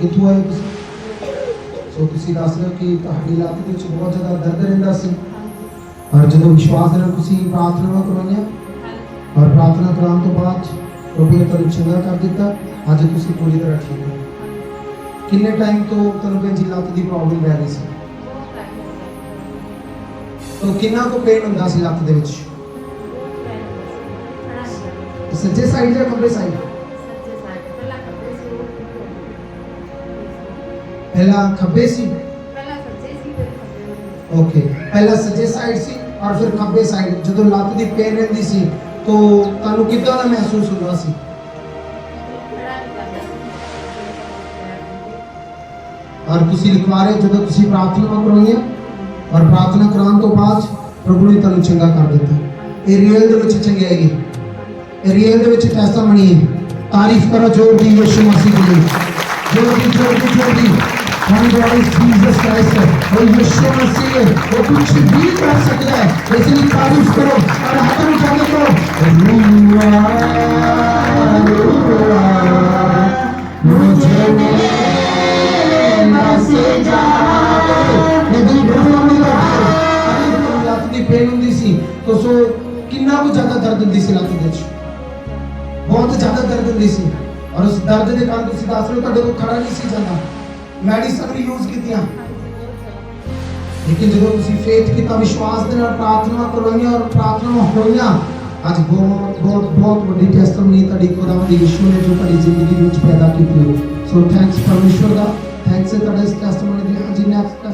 ਕਿੱਥੋਂ ਆਏ ਤੁਸੀਂ? ਸੋ ਤੁਸੀਂ ਦੱਸ ਰਹੇ ਹੋ ਕਿ ਤੁਹਾਡੀ ਲੱਤ ਦੇ ਵਿੱਚ ਬਹੁਤ ਜ਼ਿਆਦਾ ਦਰਦ ਰਹਿੰਦਾ ਸੀ। ਔਰ ਜਦੋਂ ਵਿਸ਼ਵਾਸ ਨਾਲ ਤੁਸੀਂ ਪ੍ਰਾਰਥਨਾ ਕਰਵਾਈਆਂ ਔਰ ਪ੍ਰਾਰਥਨਾ ਕਰਾਉਣ ਤੋਂ ਬਾਅਦ ਪ੍ਰਭੂ ਨੇ ਤੁਹਾਨੂੰ ਚੰਗਾ ਕਰ ਦਿੱਤਾ। ਅੱਜ ਤੁਸੀਂ ਪੂਰੀ ਤਰ੍ਹਾਂ ਠੀਕ ਹੋ। ਕਿੰਨੇ ਟਾਈਮ ਤੋਂ ਤੁਹਾਨੂੰ ਭੈਣ ਜੀ ਲੱਤ ਦੀ ਪ੍ਰੋਬਲਮ ਰਹਿ ਰਹੀ ਸੀ? ਤੋ ਕਿੰਨਾ ਕੋ ਪੇਨ ਹੁੰਦਾ ਸੀ ਲੱਤ ਦੇ ਵਿੱਚ? ਸੱਜੇ ਸਾਈਡ ਜਾਂ ਖੱਬੇ ਸਾਈਡ ਪਹਿਲਾਂ ਖੱਬੇ ਸੀ ਓਕੇ ਪਹਿਲਾਂ ਸੱਜੇ ਸਾਈਡ ਸੀ ਔਰ ਫਿਰ ਖੱਬੇ ਸਾਈਡ ਜਦੋਂ ਲੱਤ ਦੀ ਪੇਨ ਰਹਿੰਦੀ ਸੀ ਤੋ ਤੁਹਾਨੂੰ ਕਿੱਦਾਂ ਦਾ ਮਹਿਸੂਸ ਹੁੰਦਾ ਸੀ ਔਰ ਤੁਸੀਂ ਲਿਖਵਾ ਰਹੇ ਜਦੋਂ ਤੁਸੀਂ ਪ੍ਰਾਰਥਨਾ ਕਰਵਾਈਆਂ ਔਰ ਪ੍ਰਾਰਥਨਾ ਕਰਾਉਣ ਤੋਂ ਬਾਅਦ ਪ੍ਰਭੂ ਨੇ ਤੁਹਾਨੂੰ ਚੰਗਾ ਕਰ ਦਿੱਤਾ ਇਹ ਰੀਅਲ ਦੇ ਵਿੱਚ ਚੰਗਿਆਈ ਹੈ ਇਹ ਰੀਅਲ ਦੇ ਵਿੱਚ ਟੈਸਟਮਨੀ ਹੈ ਤਾਰੀਫ ਕਰੋ ਜੋਰ ਦੀ ਯਿਸੂ ਮਸੀਹ ਦੀ ਜੋਰ ਦੀ ਜੋਰ ਦੀ ਜੋਰ ਦੀ ਵਾਈਸ ਜੀਸਸ ਕ੍ਰਾਈਸਟ ਹੈ ਉਹ ਯਿਸੂ ਮਸੀਹ ਹੈ ਉਹ ਕੁਝ ਵੀ ਕਰ ਸਕਦਾ ਹੈ ਇਸ ਲਈ ਤਾਰੀਫ ਕਰੋ ਔਰ ਹੱਥ ਉਠਾ ਕੇ ਕਰੋ ਰੂਆ ਰੂਆ ਮੁਝੇ ਨੇ ਮਸੇ ਜਾ ਇਹਦੀ ਗੁਰੂ ਨੇ ਕਹਾ ਲੱਤ ਦੀ ਪੇਨ ਹੁੰਦੀ ਸੀ ਤਾਂ ਸੋ ਕਿੰਨਾ ਕੁ ਜ਼ਿਆਦਾ ਦਰਦ ਹੁੰਦੀ ਸੀ ਲੱਤ ਦੇ ਵਿੱਚ ਬਹੁਤ ਜ਼ਿਆਦਾ ਦਰਦ ਹੁੰਦੀ ਸੀ ਔਰ ਉਸ ਦਰਦ ਦੇ ਕਾਰਨ ਤੁਸੀਂ ਦੱਸ ਰਹੇ ਹੋ ਤੁਹਾਡੇ ਕੋਲ ਖੜਾ ਨਹੀਂ ਸੀ ਜਾਂਦਾ ਮੈਡੀਸਨ ਵੀ ਯੂਜ਼ ਕੀਤੀਆਂ। ਲੇਕਿਨ ਜਦੋਂ ਤੁਸੀਂ ਫੇਥ ਕੀਤਾ, ਵਿਸ਼ਵਾਸ ਦੇ ਨਾਲ ਪ੍ਰਾਰਥਨਾ ਕਰਵਾਈਆਂ ਔਰ ਪ੍ਰਾਰਥਨਾ ਹੋਈਆਂ, ਅੱਜ ਬਹੁਤ ਬਹੁਤ ਬਹੁਤ ਵੱਡੀ ਟੈਸਟਮਨੀ ਤੁਹਾਡੀ ਖੁਦਾਵੰਦ ਯਿਸੂ ਨੇ ਜੋ ਤੁਹਾਡੀ ਜ਼ਿੰਦਗੀ ਵਿੱਚ ਪੈਦਾ ਕੀਤੀ ਸੋ ਥੈਂਕਸ ਪਰਮੇਸ਼ਵਰ ਦਾ। ਥੈਂਕਸ ਤੁਹਾਡੇ ਇਸ ਟੈਸਟਮਨੀ ਦੇ। ਹਾਂਜੀ ਨੈਕਸਟ